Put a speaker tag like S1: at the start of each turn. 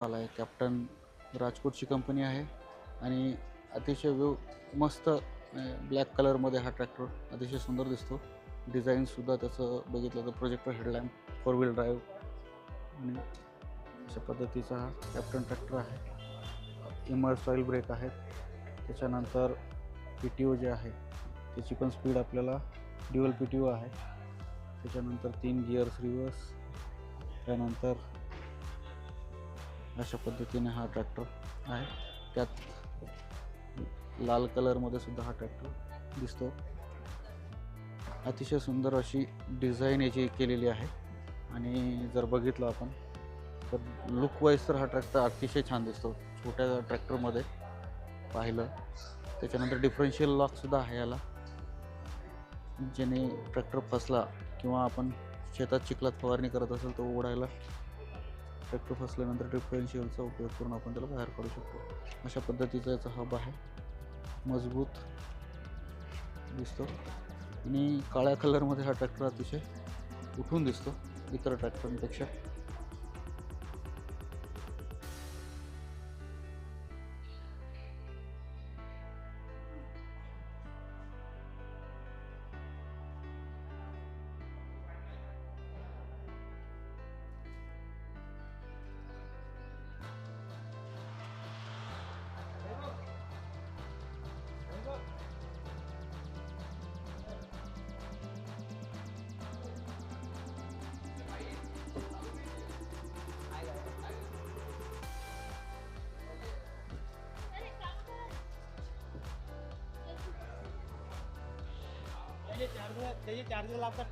S1: आला आहे. Captain राजकोटची company आहे. आणि अतिशय व्यव मस्त ब्लॅक कलरमध्ये हा ट्रॅक्टर अतिशय सुंदर दिसतो. डिझाईनसुद्धा त्याचं बघितलं तर projector headlamp four wheel drive आणि अशा पद्धतीचा हा कॅप्टन ट्रॅक्टर आहे. इमर्स ऑइल ब्रेक आहेत. त्याच्यानंतर पी टी ओ जे आहे त्याची पण स्पीड आपल्याला ड्युअल पी टी ओ आहे. त्याच्यानंतर तीन गिअर्स रिवर्स त्यानंतर अशा पद्धतीने हा ट्रॅक्टर आहे. त्यात लाल कलरमध्ये सुद्धा हा ट्रॅक्टर दिसतो. अतिशय सुंदर अशी डिझाईन याची केलेली आहे. आणि जर बघितलं आपण तर लुक वाईज तर हा ट्रॅक्टर अतिशय छान दिसतो. छोट्या ट्रॅक्टरमध्ये पाहिलं त्याच्यानंतर डिफरन्शियल लॉकसुद्धा आहे याला. ज्याने ट्रॅक्टर फसला किंवा आपण शेतात चिखलात फवारणी करत असेल तो उघडायला ट्रॅक्टर फसल्यानंतर डिफरेन्शियलचा उपयोग करून आपण त्याला बाहेर काढू शकतो. अशा पद्धतीचा याचा हब आहे. मजबूत दिसतो. आणि काळ्या कलरमध्ये हा ट्रॅक्टर अतिशय उठून दिसतो इतर ट्रॅक्टरांपेक्षा म्हणजे
S2: त्याचे चार्जर त्याचे चार्जर लागतात